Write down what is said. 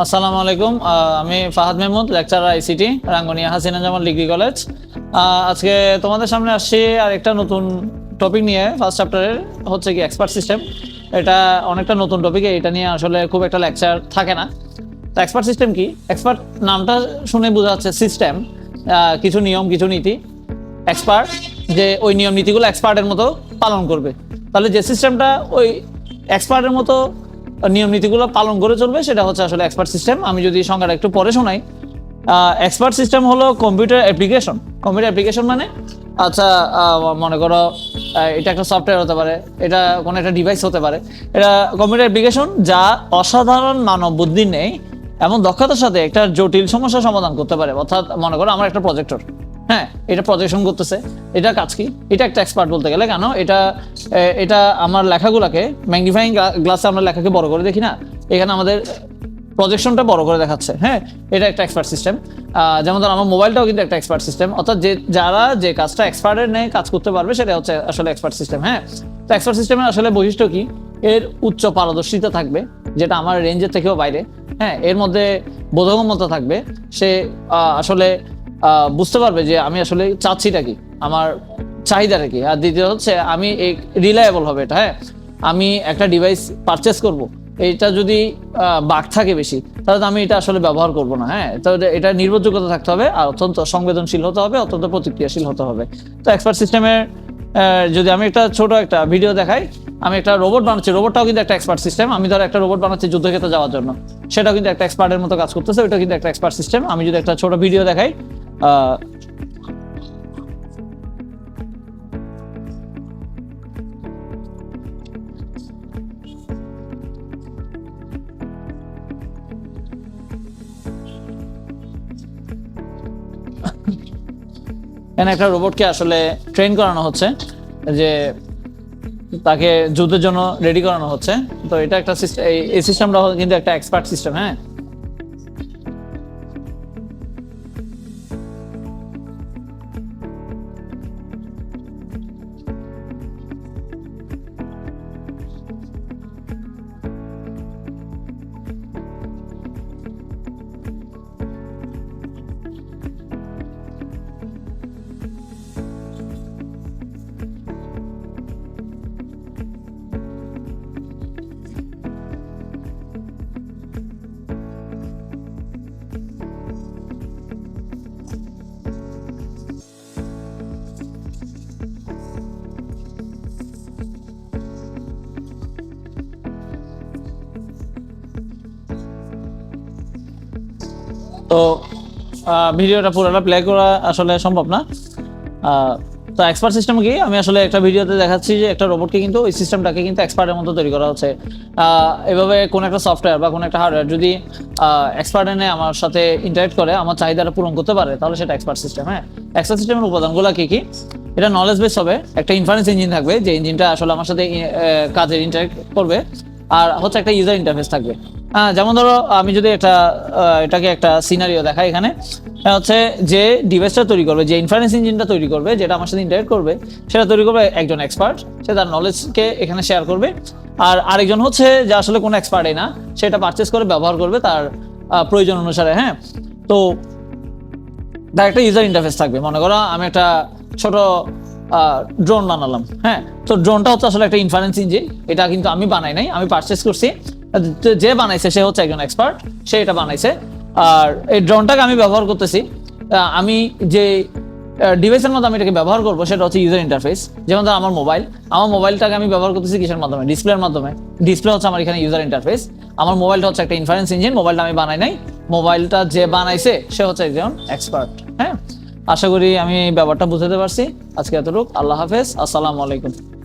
আসসালামু আলাইকুম। আমি Fahad Mahmud lecturer ICT Rangunia Hasina Jamal degree college. আজকে তোমাদের সামনে আসছি আর একটা নতুন টপিক নিয়ে। ফার্স্ট চ্যাপ্টারের হচ্ছে কি এক্সপার্ট সিস্টেম এটা অনেকটা নতুন টপিক এটা নিয়ে আসলে খুব একটা লেকচার থাকে না। তো এক্সপার্ট সিস্টেম কি? এক্সপার্ট নামটা শুনে বোঝা যাচ্ছে সিস্টেম কিছু নিয়ম, কিছু নীতি। এক্সপার্ট যে ওই নিয়ম নীতিগুলো এক্সপার্টের মতো পালন করবে। তাহলে যে সিস্টেমটা ওই এক্সপার্টের মতো নিয়ম নীতিগুলো পালন করে চলবে, সেটা হচ্ছে আসলে এক্সপার্ট সিস্টেম আমি যদি সংজ্ঞাটা একটু পরে শোনাই এক্সপার্ট সিস্টেম হলো কম্পিউটার অ্যাপ্লিকেশন কম্পিউটার অ্যাপ্লিকেশন মানে আচ্ছা মনে করো এটা একটা সফটওয়্যার হতে পারে, এটা কোনো একটা ডিভাইস হতে পারে। এটা কম্পিউটার অ্যাপ্লিকেশন যা অসাধারণ মানব বুদ্ধি নেই এমন দক্ষতার সাথে একটা জটিল সমস্যা সমাধান করতে পারে। অর্থাৎ মনে করো, আমার একটা প্রজেক্টর হ্যাঁ এটা প্রজেকশন করতেছে। এটা কাজ কি? এটা একটা এক্সপার্ট বলতে গেলে কেন? এটা এটা আমার লেখাগুলোকে ম্যাগনিফাইং গ্লাসে আমরা লেখাকে বড় করে দেখি না? এখানে আমাদের প্রজেকশনটা বড় করে দেখাচ্ছে হ্যাঁ? এটা একটা এক্সপার্ট সিস্টেম যেমন ধর আমার মোবাইলটাও কিন্তু একটা এক্সপার্ট সিস্টেম অর্থাৎ যে, যারা যে কাজটা এক্সপার্টের নেই কাজ করতে পারবে, সেটা হচ্ছে আসলে এক্সপার্ট সিস্টেম হ্যাঁ? তো এক্সপার্ট সিস্টেমের আসলে বৈশিষ্ট্য কি? এর উচ্চ পারদর্শিতা থাকবে, যেটা আমার রেঞ্জের থেকেও বাইরে হ্যাঁ? এর মধ্যে বোধগম্যতা থাকবে। সে আসলে বুঝতে পারবে যে আমি আসলে চাচ্ছিটা কি? আমার চাহিদাটা কি? আর দ্বিতীয় হচ্ছে, আমি এই রিলায়েবল হবে এটা হ্যাঁ? আমি একটা ডিভাইস পারচেস করব। এটা যদি বাগ থাকে বেশি, তাহলে তো আমি এটা আসলে ব্যবহার করব না হ্যাঁ? তাহলে এটা নির্ভরযোগ্যতা থাকতে হবে আর অত্যন্ত সংবেদনশীল হতে হবে, অত্যন্ত প্রতিক্রিয়াশীল হতে হবে। তো এক্সপার্ট সিস্টেমের যদি আমি একটা ছোট একটা ভিডিও দেখাই, আমি একটা রোবট বানাচ্ছি রোবটটাও কিন্তু একটা এক্সপার্ট সিস্টেম আমি ধর একটা রোবট বানাচ্ছি যুদ্ধক্ষেত্রে যাওয়ার জন্য। সেটাও কিন্তু একটা এক্সপার্টের মতো কাজ করতেছে ওটা কিন্তু একটা এক্সপার্ট সিস্টেম আমি যদি একটা ছোট ভিডিও দেখাই এখানে একটা রোবটকে আসলে ট্রেন করানো হচ্ছে, যে তাকে যুদ্ধের জন্য রেডি করানো হচ্ছে। তো এটা একটা সিস্টেম এই সিস্টেমটা কিন্তু একটা এক্সপার্ট সিস্টেম হ্যাঁ? তো ভিডিওটা পুরোটা প্লে করা আসলে সম্ভব না। তো এক্সপার্ট সিস্টেম কি? আমি আসলে একটা ভিডিওতে দেখাচ্ছি যে একটা রোবটকে কিন্তু ওই সিস্টেমটাকে কিন্তু এক্সপার্টের মতো তৈরি করা হচ্ছে। এভাবে কোনো একটা সফটওয়্যার বা কোনো একটা হার্ডওয়্যার যদি এক্সপার্ট এনে আমার সাথে ইন্টারেক্ট করে, আমার চাহিদাটা পূরণ করতে পারে, তাহলে সেটা এক্সপার্ট সিস্টেম হ্যাঁ? এক্সপার্ট সিস্টেমের উপাদানগুলো কি কি? এটা নলেজ বেস হবে, একটা ইনফারেন্স ইঞ্জিন থাকবে, যে ইঞ্জিনটা আসলে আমার সাথে কাজের ইন্টারেক্ট করবে, আর হচ্ছে একটা ইউজার ইন্টারফেস থাকবে। যেমন ধরো, আমি যদি একটা এটাকে একটা সিনারিও দেখাই এখানে হচ্ছে যে ডিভাইসটা তৈরি করবে, যে ইনফারেন্স ইঞ্জিনটা তৈরি করবে, যেটা আমার সাথে ইন্টারেক্ট করবে, সেটা তৈরি করবে একজন এক্সপার্ট সে তার নলেজকে এখানে শেয়ার করবে, আর আরেকজন হচ্ছে যে আসলে কোনো এক্সপার্টই না সেটা পারচেস করে, ব্যবহার করবে তার প্রয়োজন অনুসারে হ্যাঁ? তো, তার একটা ইউজার ইন্টারফেস থাকবে, মনে করো আমি একটা ছোট ড্রোন বানালাম হ্যাঁ? তো ড্রোনটা হচ্ছে আসলে একটা ইনফারেন্স ইঞ্জিন এটা কিন্তু আমি বানাই নাই, আমি পারচেস করছি যে- বানাইছে, সে হচ্ছে একজন এক্সপার্ট সে এটা বানাইছে। আর এই ড্রোনটাকে আমি ব্যবহার করতেছি। আমি যে ডিভাইসের মধ্যে আমি এটাকে ব্যবহার করব, সেটা হচ্ছে ইউজার ইন্টারফেস যেমন ধর আমার মোবাইল আমার মোবাইলটাকে আমি ব্যবহার করতেছি কিসের মাধ্যমে? ডিসপ্লের মাধ্যমে। ডিসপ্লে হচ্ছে আমার এখানে ইউজার ইন্টারফেস আমার মোবাইলটা হচ্ছে একটা ইনফারেন্স ইঞ্জিন মোবাইলটা আমি বানাই নাই। মোবাইলটা যে বানাইছে, সে হচ্ছে একজন এক্সপার্ট হ্যাঁ? আশা করি আমি ব্যাপারটা বুঝাতে পারছি। আজকে এতটুকু। আল্লাহ হাফেজ। আসসালামু আলাইকুম।